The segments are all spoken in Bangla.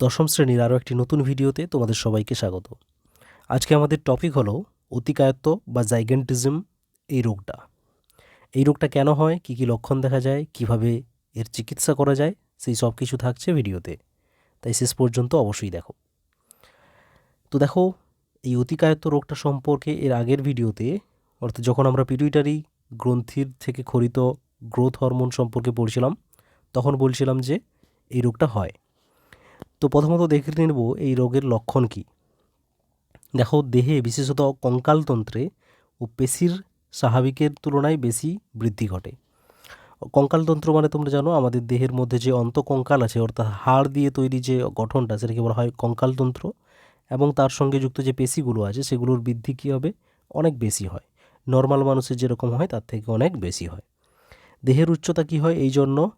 দশম শ্রেণির আরও একটি নতুন ভিডিওতে তোমাদের সবাইকে স্বাগত। আজকে আমাদের টপিক হলো অতিকায়ত্ব বা জাইগেন্টিজম, এই রোগটা। এই রোগটা কেন হয়, কী কী লক্ষণ দেখা যায়, কীভাবে এর চিকিৎসা করা যায়, সেই সব কিছু থাকছে ভিডিওতে। তাই শেষ পর্যন্ত অবশ্যই দেখো। তো দেখো, এই অতিকায়ত্ত রোগটা সম্পর্কে এর আগের ভিডিওতে, অর্থাৎ যখন আমরা পিটুইটারি গ্রন্থির থেকে খরিত গ্রোথ হরমোন সম্পর্কে পড়ছিলাম, তখন বলছিলাম যে এই রোগটা হয়। তো প্রথমত দেখে নেব এই রোগের লক্ষণ কী। দেখো, দেহে বিশেষত কঙ্কালতন্ত্রে ও পেশির স্বাভাবিকের তুলনায় বেশি বৃদ্ধি ঘটে। কঙ্কালতন্ত্র মানে তোমরা জানো, আমাদের দেহের মধ্যে যে অন্তকঙ্কাল আছে, অর্থাৎ হাড় দিয়ে তৈরি যে গঠনটা, সেটাকে বলা হয় কঙ্কালতন্ত্র, এবং তার সঙ্গে যুক্ত যে পেশিগুলো আছে, সেগুলোর বৃদ্ধি কী হবে? অনেক বেশি হয়। নর্মাল মানুষের যেরকম হয়, তার থেকে অনেক বেশি হয়। দেহের উচ্চতা কী হয়? এই জন্য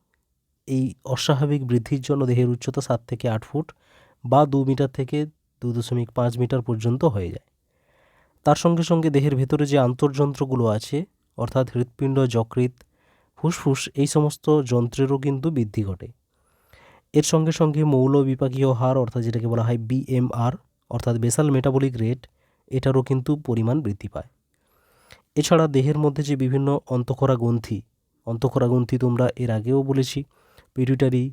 এই অস্বাভাবিক বৃদ্ধির জন্য দেহের উচ্চতা সাত থেকে আট ফুট বা দু মিটার থেকে দু দশমিক পাঁচ মিটার পর্যন্ত হয়ে যায়। তার সঙ্গে সঙ্গে দেহের ভেতরে যে আন্তর্যন্ত্রগুলো আছে, অর্থাৎ হৃৎপিণ্ড, যকৃৎ, ফুসফুস, এই সমস্ত যন্ত্রেরও কিন্তু বৃদ্ধি ঘটে। এর সঙ্গে সঙ্গে মৌল বিপাকীয় হার অর্থাৎ যেটাকে বলা হয় বিএমআর অর্থাৎ বেসাল মেটাবলিক রেট, এটারও কিন্তু পরিমাণ বৃদ্ধি পায়। এছাড়া দেহের মধ্যে যে বিভিন্ন অন্তঃক্ষরা গ্রন্থি অন্তঃক্ষরা গ্রন্থি তোমরা এর আগেও বলেছি পিটুইটারি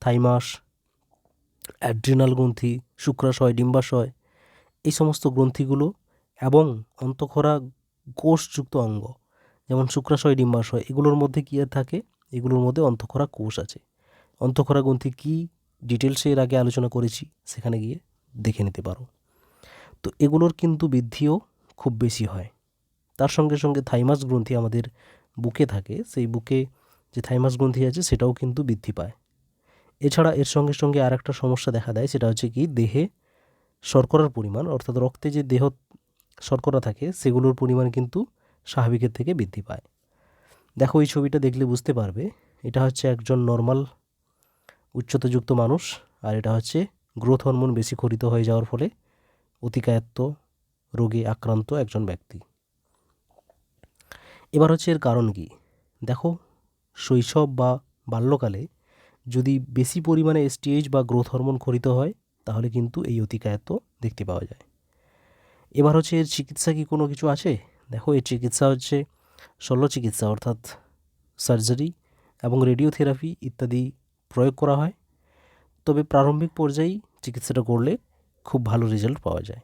থাইমাস অ্যাড্রিনাল গ্রন্থি, শুক্রাশয়, ডিম্বাশয়, এই সমস্ত গ্রন্থিগুলো এবং অন্তঃক্ষরা কোষযুক্ত অঙ্গ, যেমন শুক্রাশয়, ডিম্বাশয়, এগুলোর মধ্যে কী থাকে? এগুলোর মধ্যে অন্তঃক্ষরা কোষ আছে। অন্তঃক্ষরা গ্রন্থি কী ডিটেলসে এর আগে আলোচনা করেছি, সেখানে গিয়ে দেখে নিতে পারো। তো এগুলোর কিন্তু বৃদ্ধিও খুব বেশি হয়। তার সঙ্গে সঙ্গে থাইমাস গ্রন্থি আমাদের বুকে থাকে, সেই বুকে যে থাইমাস গ্রন্থি আছে সেটাও কিন্তু বৃদ্ধি পায়। এছাড়া এর সঙ্গে সঙ্গে আর একটা সমস্যা দেখা দেয়, সেটা হচ্ছে কি দেহে শর্করার পরিমাণ, অর্থাৎ রক্তে যে দেহ শর্করা থাকে সেগুলোর পরিমাণ কিন্তু স্বাভাবিকের থেকে বৃদ্ধি পায়। দেখো, এই ছবিটা দেখলে বুঝতে পারবে, এটা হচ্ছে একজন নর্মাল উচ্চতাযুক্ত মানুষ, আর এটা হচ্ছে গ্রোথ হরমোন বেশি খরিত হয়ে যাওয়ার ফলে অতিকায়ত্ত রোগে আক্রান্ত একজন ব্যক্তি। এবার হচ্ছে এর কারণ কি? দেখো শৈশব বা বাল্যকালে যদি বেশি পরিমাণে এসটিএইচ বা গ্রোথ হরমোন খরিত হয়, তাহলে কিন্তু এই অতিকায়ত্ব দেখতে পাওয়া যায়। এবার হচ্ছে এর চিকিৎসা কি কোনো কিছু আছে? দেখো, এর চিকিৎসা হচ্ছে শল্য চিকিৎসা, অর্থাৎ সার্জারি এবং রেডিওথেরাপি ইত্যাদি প্রয়োগ করা হয়। তবে প্রারম্ভিক পর্যায়েই চিকিৎসাটা করলে খুব ভালো রেজাল্ট পাওয়া যায়।